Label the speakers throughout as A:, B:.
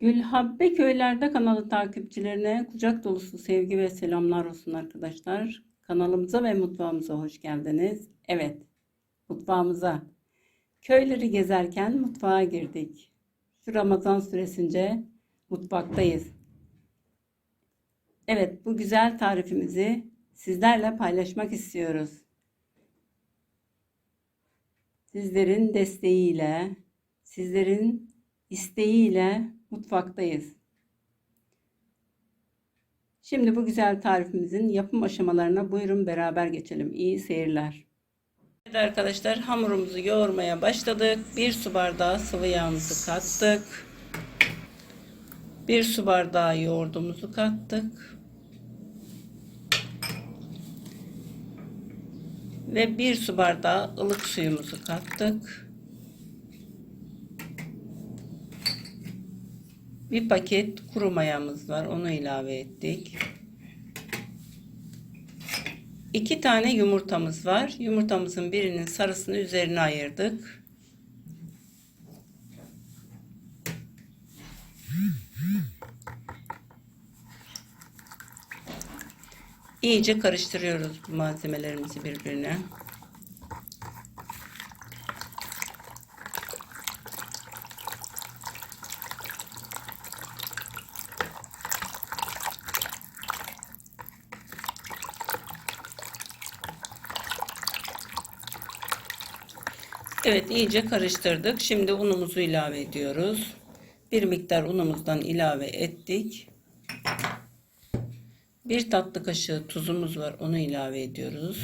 A: Gülhabbe Köylerde kanalı takipçilerine kucak dolusu sevgi ve selamlar olsun arkadaşlar. Kanalımıza ve mutfağımıza hoş geldiniz. Evet, mutfağımıza. Köyleri gezerken mutfağa girdik. Şu Ramazan süresince mutfaktayız. Evet, bu güzel tarifimizi sizlerle paylaşmak istiyoruz. Sizlerin desteğiyle, sizlerin isteğiyle mutfaktayız. Şimdi bu güzel tarifimizin yapım aşamalarına buyurun beraber geçelim. İyi seyirler. Evet arkadaşlar hamurumuzu yoğurmaya başladık. Bir su bardağı sıvı yağımızı kattık. Bir su bardağı yoğurdumuzu kattık. Ve bir su bardağı ılık suyumuzu kattık. Bir paket kuru mayamız var. Onu ilave ettik. İki tane yumurtamız var. Yumurtamızın birinin sarısını üzerine ayırdık. İyice karıştırıyoruz bu malzemelerimizi birbirine. Evet iyice karıştırdık. Şimdi unumuzu ilave ediyoruz. Bir miktar unumuzdan ilave ettik. Bir tatlı kaşığı tuzumuz var. Onu ilave ediyoruz.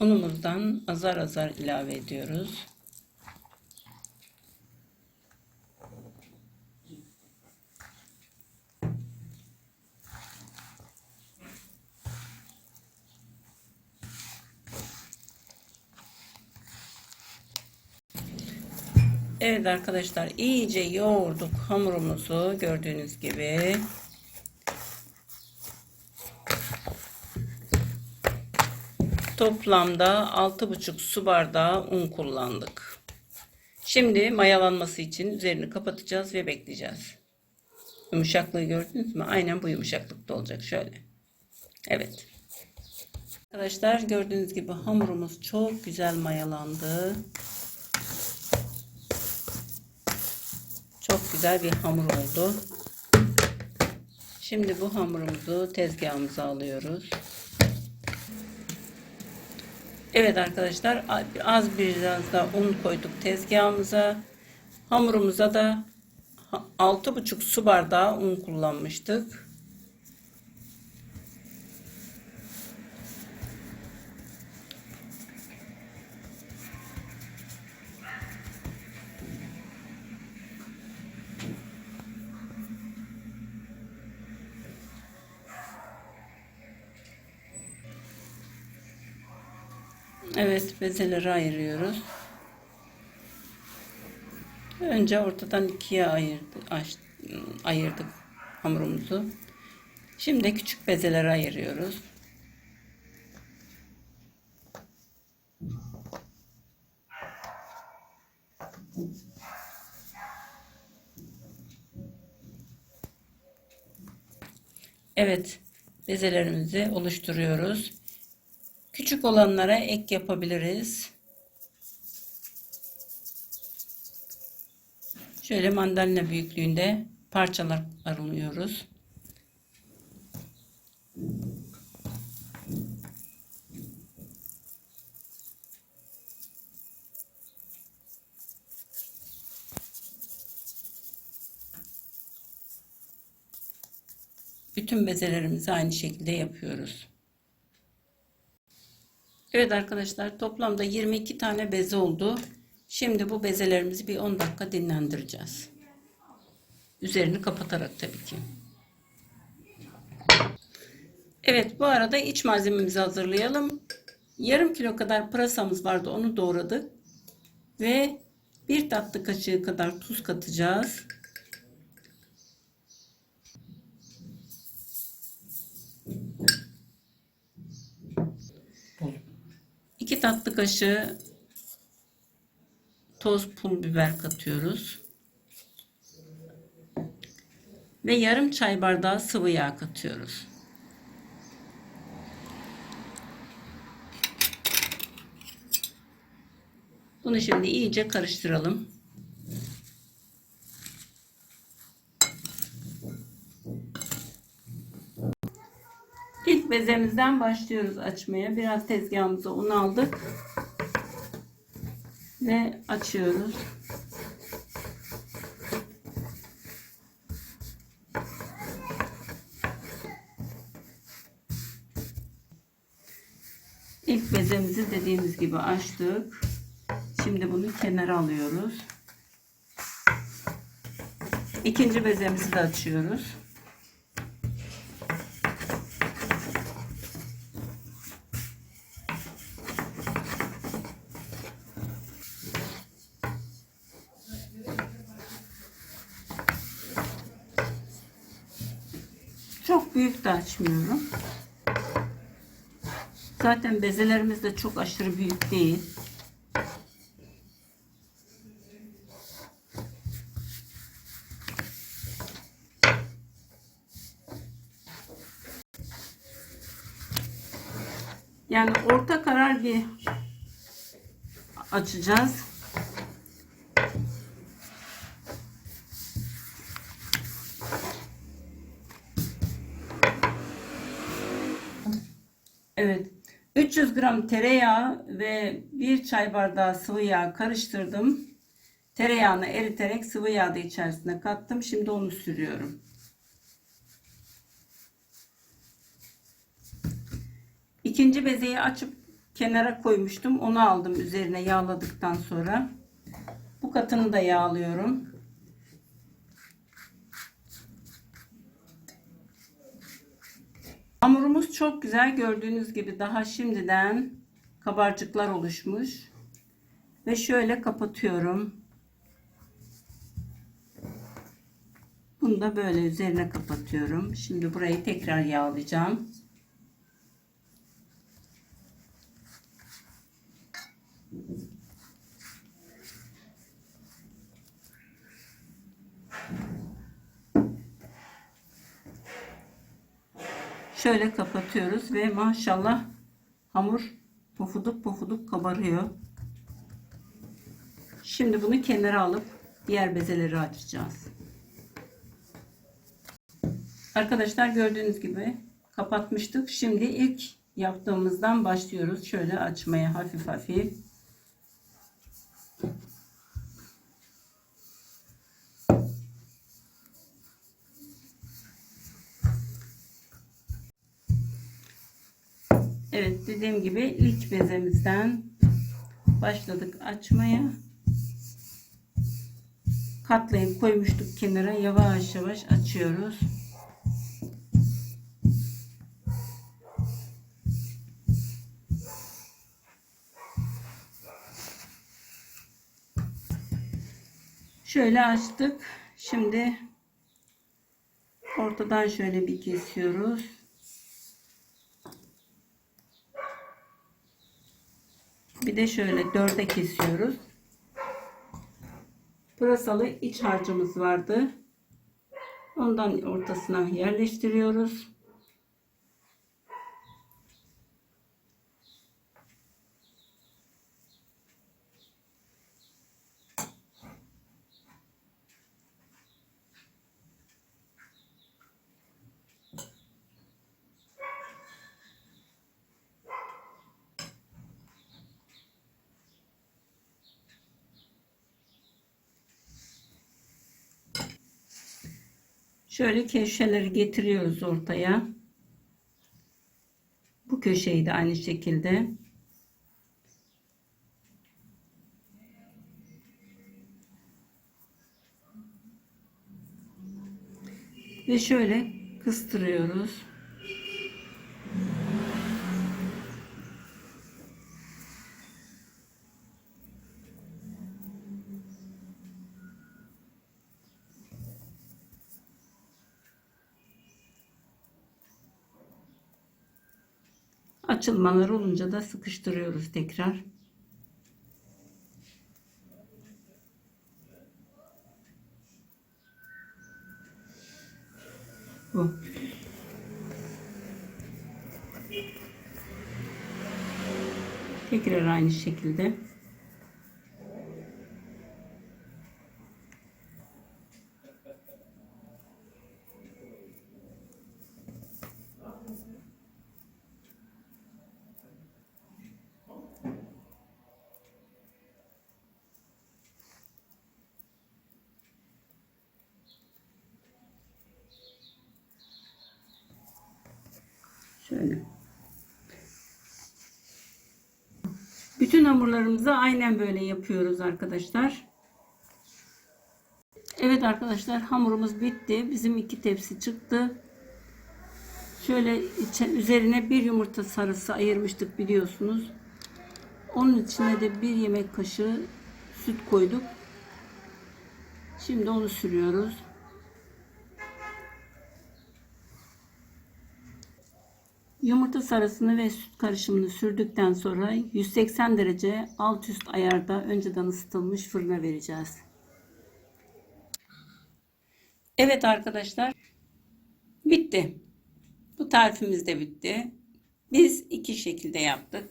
A: Unumuzdan azar azar ilave ediyoruz. Evet arkadaşlar iyice yoğurduk hamurumuzu gördüğünüz gibi. Toplamda 6,5 su bardağı un kullandık. Şimdi mayalanması için üzerini kapatacağız ve bekleyeceğiz. Yumuşaklığı gördünüz mü? Aynen bu yumuşaklıkta olacak şöyle. Evet. Arkadaşlar gördüğünüz gibi hamurumuz çok güzel mayalandı. Güzel bir hamur oldu. Şimdi bu hamurumuzu tezgahımıza alıyoruz. Evet arkadaşlar az biraz da un koyduk tezgahımıza. Hamurumuza da 6,5 su bardağı un kullanmıştık. Evet bezeleri ayırıyoruz. Önce ortadan ikiye ayırdık, ayırdık hamurumuzu. Şimdi küçük bezeleri ayırıyoruz. Evet bezelerimizi oluşturuyoruz. Küçük olanlara ek yapabiliriz. Şöyle mandalina büyüklüğünde parçalar aralıyoruz. Bütün bezelerimizi aynı şekilde yapıyoruz. Evet arkadaşlar toplamda 22 tane beze oldu. Şimdi bu bezelerimizi bir 10 dakika dinlendireceğiz. Üzerini kapatarak tabii ki. Evet bu arada iç malzememizi hazırlayalım. Yarım kilo kadar pırasamız vardı onu doğradık. Ve bir tatlı kaşığı kadar tuz katacağız. Tatlı kaşığı toz pul biber katıyoruz. Ve yarım çay bardağı sıvı yağ katıyoruz. Bunu şimdi iyice karıştıralım. Bezemizden başlıyoruz açmaya. Biraz tezgahımıza un aldık. Ve açıyoruz. İlk bezemizi dediğimiz gibi açtık. Şimdi bunu kenara alıyoruz. İkinci bezemizi de açıyoruz. De açmıyorum. Zaten bezelerimiz de çok aşırı büyük değil. Yani orta karar bir açacağız. Evet. 300 gram tereyağı ve 1 çay bardağı sıvı yağ karıştırdım. Tereyağını eriterek sıvı yağı da içerisine kattım. Şimdi onu sürüyorum. İkinci bezeyi açıp kenara koymuştum. Onu aldım üzerine yağladıktan sonra. Bu katını da yağlıyorum. Hamurumuz çok güzel gördüğünüz gibi daha şimdiden kabarcıklar oluşmuş. Ve şöyle kapatıyorum. Bunu da böyle üzerine kapatıyorum. Şimdi burayı tekrar yağlayacağım. Şöyle kapatıyoruz ve maşallah hamur pofuduk pofuduk kabarıyor. Şimdi bunu kenara alıp diğer bezeleri açacağız. Arkadaşlar gördüğünüz gibi kapatmıştık. Şimdi ilk yaptığımızdan başlıyoruz. Şöyle açmaya hafif hafif. Evet dediğim gibi ilk bezemizden başladık açmaya. Katlayıp koymuştuk kenara yavaş yavaş açıyoruz. Şöyle açtık. Şimdi ortadan şöyle bir kesiyoruz. Bir de şöyle dörde kesiyoruz. Pırasalı iç harcımız vardı. Ondan ortasına yerleştiriyoruz. Şöyle köşeleri getiriyoruz ortaya. Bu köşeyi de aynı şekilde. Ve şöyle kıstırıyoruz. Açılmalar olunca da sıkıştırıyoruz tekrar. Bu. Tekrar aynı şekilde. Şöyle. Bütün hamurlarımızı aynen böyle yapıyoruz arkadaşlar. Evet arkadaşlar hamurumuz bitti. Bizim iki tepsi çıktı. Şöyle üzerine bir yumurta sarısı ayırmıştık biliyorsunuz. Onun içine de bir yemek kaşığı süt koyduk. Şimdi onu sürüyoruz. Yumurta sarısını ve süt karışımını sürdükten sonra 180 derece alt üst ayarda önceden ısıtılmış fırına vereceğiz. Evet arkadaşlar bitti. Bu tarifimiz de bitti. Biz iki şekilde yaptık.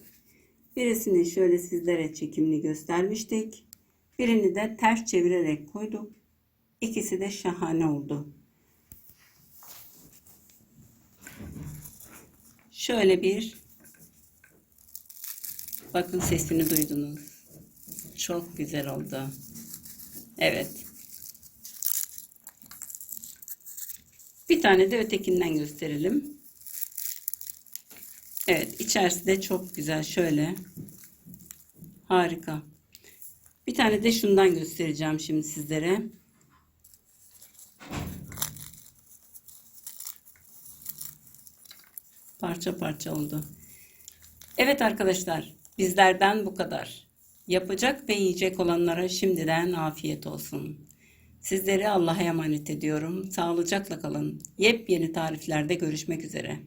A: Birisini şöyle sizlere çekimini göstermiştik. Birini de ters çevirerek koyduk. İkisi de şahane oldu. Şöyle bir bakın sesini duydunuz. Çok güzel oldu. Evet. Bir tane de ötekinden gösterelim. Evet, içerisi de çok güzel. Şöyle. Harika. Bir tane de şundan göstereceğim şimdi sizlere. Parça parça oldu. Evet arkadaşlar, bizlerden bu kadar. Yapacak ve yiyecek olanlara şimdiden afiyet olsun. Sizleri Allah'a emanet ediyorum. Sağlıcakla kalın. Yepyeni tariflerde görüşmek üzere.